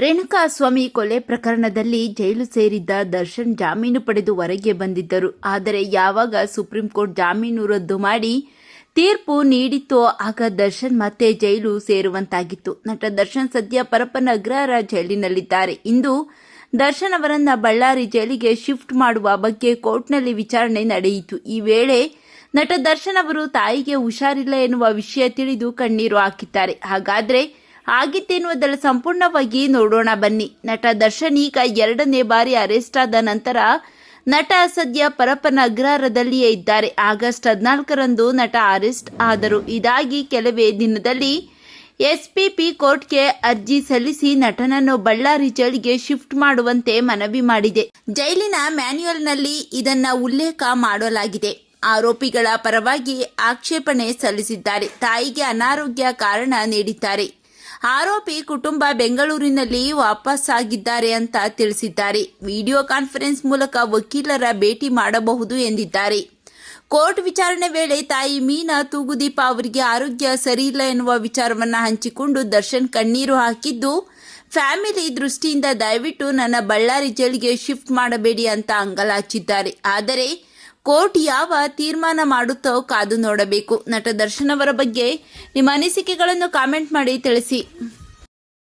ರೇಣುಕಾಸ್ವಾಮಿ ಕೊಲೆ ಪ್ರಕರಣದಲ್ಲಿ ಜೈಲು ಸೇರಿದ್ದ ದರ್ಶನ್ ಜಾಮೀನು ಪಡೆದು ಹೊರಗೆ ಬಂದಿದ್ದರು. ಆದರೆ ಯಾವಾಗ ಸುಪ್ರೀಂ ಕೋರ್ಟ್ ಜಾಮೀನು ರದ್ದು ಮಾಡಿ ತೀರ್ಪು ನೀಡಿತ್ತೋ ಆಗ ದರ್ಶನ್ ಮತ್ತೆ ಜೈಲು ಸೇರುವಂತಾಗಿತ್ತು. ನಟ ದರ್ಶನ್ ಸದ್ಯ ಪರಪ್ಪನ ಅಗ್ರಹಾರ ಜೈಲಿನಲ್ಲಿದ್ದಾರೆ. ಇಂದು ದರ್ಶನ್ ಅವರನ್ನ ಬಳ್ಳಾರಿ ಜೈಲಿಗೆ ಶಿಫ್ಟ್ ಮಾಡುವ ಬಗ್ಗೆ ಕೋರ್ಟ್ನಲ್ಲಿ ವಿಚಾರಣೆ ನಡೆಯಿತು. ಈ ವೇಳೆ ನಟ ದರ್ಶನ್ ಅವರು ತಾಯಿಗೆ ಹುಷಾರಿಲ್ಲ ಎನ್ನುವ ವಿಷಯ ತಿಳಿದು ಕಣ್ಣೀರು ಹಾಕಿದ್ದಾರೆ. ಹಾಗಾದ್ರೆ ಆಗಿತ್ತೇನುವುದರ ಸಂಪೂರ್ಣವಾಗಿ ನೋಡೋಣ ಬನ್ನಿ. ನಟ ದರ್ಶನ್ ಈಗ ಎರಡನೇ ಬಾರಿ ಅರೆಸ್ಟ್ ಆದ ನಂತರ ನಟ ಸದ್ಯ ಪರಪ್ಪನ ಅಗ್ರಹಾರದಲ್ಲಿಯೇ ಇದ್ದಾರೆ. ಆಗಸ್ಟ್ ಹದಿನಾಲ್ಕರಂದು ನಟ ಅರೆಸ್ಟ್ ಆದರು. ಇದಾಗಿ ಕೆಲವೇ ದಿನದಲ್ಲಿ ಎಸ್ಪಿಪಿ ಕೋರ್ಟ್ಗೆ ಅರ್ಜಿ ಸಲ್ಲಿಸಿ ನಟನನ್ನು ಬಳ್ಳಾರಿ ಜೈಲಿಗೆ ಶಿಫ್ಟ್ ಮಾಡುವಂತೆ ಮನವಿ ಮಾಡಿದೆ. ಜೈಲಿನ ಮ್ಯಾನ್ಯುಯಲ್ನಲ್ಲಿ ಇದನ್ನ ಉಲ್ಲೇಖ ಮಾಡಲಾಗಿದೆ. ಆರೋಪಿಗಳ ಪರವಾಗಿ ಆಕ್ಷೇಪಣೆ ಸಲ್ಲಿಸಿದ್ದಾರೆ. ತಾಯಿಗೆ ಅನಾರೋಗ್ಯ ಕಾರಣ ನೀಡಿದ್ದಾರೆ. ಆರೋಪಿ ಕುಟುಂಬ ಬೆಂಗಳೂರಿನಲ್ಲಿ ವಾಪಸ್ಸಾಗಿದ್ದಾರೆ ಅಂತ ತಿಳಿಸಿದ್ದಾರೆ. ವಿಡಿಯೋ ಕಾನ್ಫರೆನ್ಸ್ ಮೂಲಕ ವಕೀಲರ ಭೇಟಿ ಮಾಡಬಹುದು ಎಂದಿದ್ದಾರೆ. ಕೋರ್ಟ್ ವಿಚಾರಣೆ ವೇಳೆ ತಾಯಿ ಮೀನಾ ತೂಗುದೀಪ ಅವರಿಗೆ ಆರೋಗ್ಯ ಸರಿಯಿಲ್ಲ ಎನ್ನುವ ವಿಚಾರವನ್ನು ಹಂಚಿಕೊಂಡು ದರ್ಶನ್ ಕಣ್ಣೀರು ಹಾಕಿದ್ದು, ಫ್ಯಾಮಿಲಿ ದೃಷ್ಟಿಯಿಂದ ದಯವಿಟ್ಟು ನನ್ನ ಬಳ್ಳಾರಿ ಜೈಲಿಗೆ ಶಿಫ್ಟ್ ಮಾಡಬೇಡಿ ಅಂತ ಅಂಗಲಾಚಿದ್ದಾರೆ. ಆದರೆ ಕೋರ್ಟ್ ಯಾವ ತೀರ್ಮಾನ ಮಾಡುತ್ತೋ ಕಾದು ನೋಡಬೇಕು. ನಟ ದರ್ಶನ್ ಅವರ ಬಗ್ಗೆ ನಿಮ್ಮ ಅನಿಸಿಕೆಗಳನ್ನು ಕಾಮೆಂಟ್ ಮಾಡಿ ತಿಳಿಸಿ.